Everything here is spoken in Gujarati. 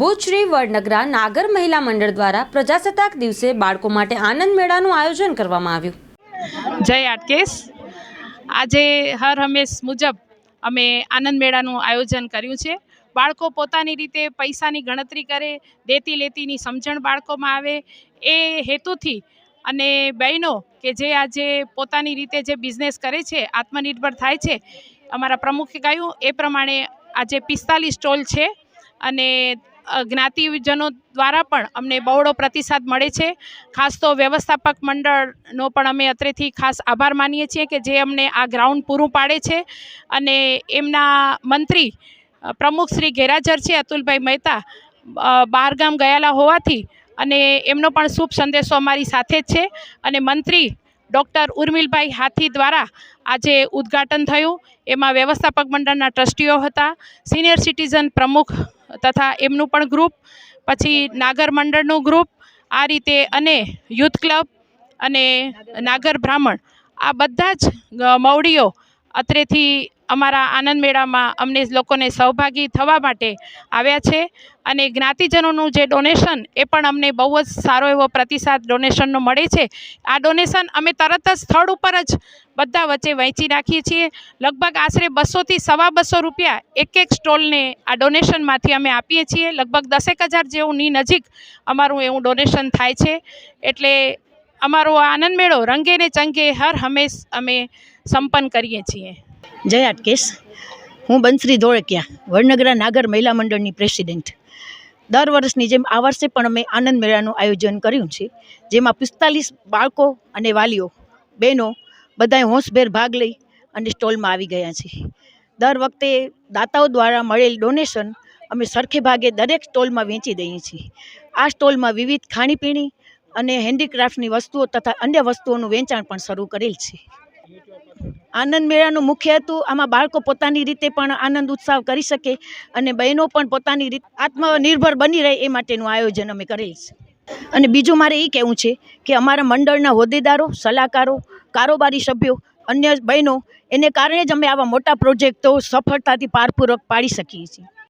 ભુજ શ્રી વડનગરા નાગર મહિલા મંડળ દ્વારા પ્રજાસત્તાક દિવસે બાળકો માટે આનંદ મેળાનું આયોજન કરવામાં આવ્યું. જય આટકેશ આજે હર હંમેશ મુજબ અમે આનંદ મેળાનું આયોજન કર્યું છે. બાળકો પોતાની રીતે પૈસાની ગણતરી કરે, દેતી લેતીની સમજણ બાળકોમાં આવે. એ હેતુથી અને બહેનો કે જે આજે પોતાની રીતે જે બિઝનેસ કરે છે, આત્મનિર્ભર થાય છે, અમારા પ્રમુખે કહ્યું, એ પ્રમાણે આજે પિસ્તાલીસ સ્ટોલ છે અને જ્ઞાતિજનો દ્વારા પણ અમને બહોળો પ્રતિસાદ મળે છે. ખાસ તો વ્યવસ્થાપક મંડળનો પણ અમે અત્રેથી ખાસ આભાર માનીએ છીએ કે જે અમને આ ગ્રાઉન્ડ પૂરું પાડે છે. અને એમના મંત્રી પ્રમુખ શ્રી ગેરાજર છે, અતુલભાઈ મહેતા બહારગામ ગયેલા હોવાથી અને એમનો પણ શુભ સંદેશો અમારી સાથે જ છે. અને મંત્રી ડૉક્ટર ઉર્મિલભાઈ હાથી દ્વારા આજે ઉદ્ઘાટન થયું. એમાં વ્યવસ્થાપક મંડળના ટ્રસ્ટીઓ હતા. સિનિયર સિટીઝન પ્રમુખ તથા એમનું પણ ગ્રુપ પછી નાગર મંડળનું ગ્રુપ આ રીતે અને યુથ ક્લબ અને નાગર બ્રાહ્મણ, આ બધા જ મવડીઓ અત્રેથી અમારા આનંદ મેળામાં અમને લોકોને સહભાગી થવા માટે આવ્યા છે અને જ્ઞાતિજનોનું જે ડોનેશન એ પણ અમને બહુ જ સારો એવો પ્રતિસાદ ડોનેશનનો મળે છે. આ ડોનેશન અમે તરત જ સ્થળ ઉપર જ બધા વચ્ચે વહેંચી નાખીએ છીએ. લગભગ આશરે બસોથી સવા બસો રૂપિયા એક એક સ્ટોલને આ ડોનેશનમાંથી અમે આપીએ છીએ. લગભગ દસેક હજાર જેવુંની નજીક અમારું એવું ડોનેશન થાય છે. એટલે અમારો આનંદ મેળો રંગે ને ચંગે હર હંમેશ અમે સંપન્ન કરીએ છીએ. જય અટકેશ હું બંસરી ધોળકિયા, વડનગરા નાગર મહિલા મંડળની પ્રેસિડેન્ટ. દર વર્ષની જેમ આ વર્ષે પણ અમે આનંદ મેળાનું આયોજન કર્યું છે, જેમાં પિસ્તાલીસ બાળકો અને વાલીઓ, બહેનો બધાએ હોંશભેર ભાગ લઈ અને સ્ટોલમાં આવી ગયા છે. દર વખતે દાતાઓ દ્વારા મળેલ ડોનેશન અમે સરખે ભાગે દરેક સ્ટોલમાં વેચી દઈએ છીએ. આ સ્ટોલમાં વિવિધ ખાણીપીણી અને હેન્ડીક્રાફ્ટની વસ્તુઓ તથા અન્ય વસ્તુઓનું વેચાણ પણ શરૂ કરેલ છે. આનંદ મેળાનો મુખ્ય હેતુ આમાં બાળકો પોતાની રીતે પણ આનંદ ઉત્સાહ કરી શકે અને બહેનો પણ પોતાની રીતે આત્મનિર્ભર બની રહે એ માટેનું આયોજન અમે કરેલ છે. અને બીજું મારે એ કહેવું છે કે અમારા મંડળના હોદ્દેદારો, સલાહકારો, કારોબારી સભ્યો, અન્ય બહેનો એને કારણે જ અમે આવા મોટા પ્રોજેક્ટો સફળતાથી પારપૂર્વક પાડી શકીએ છીએ.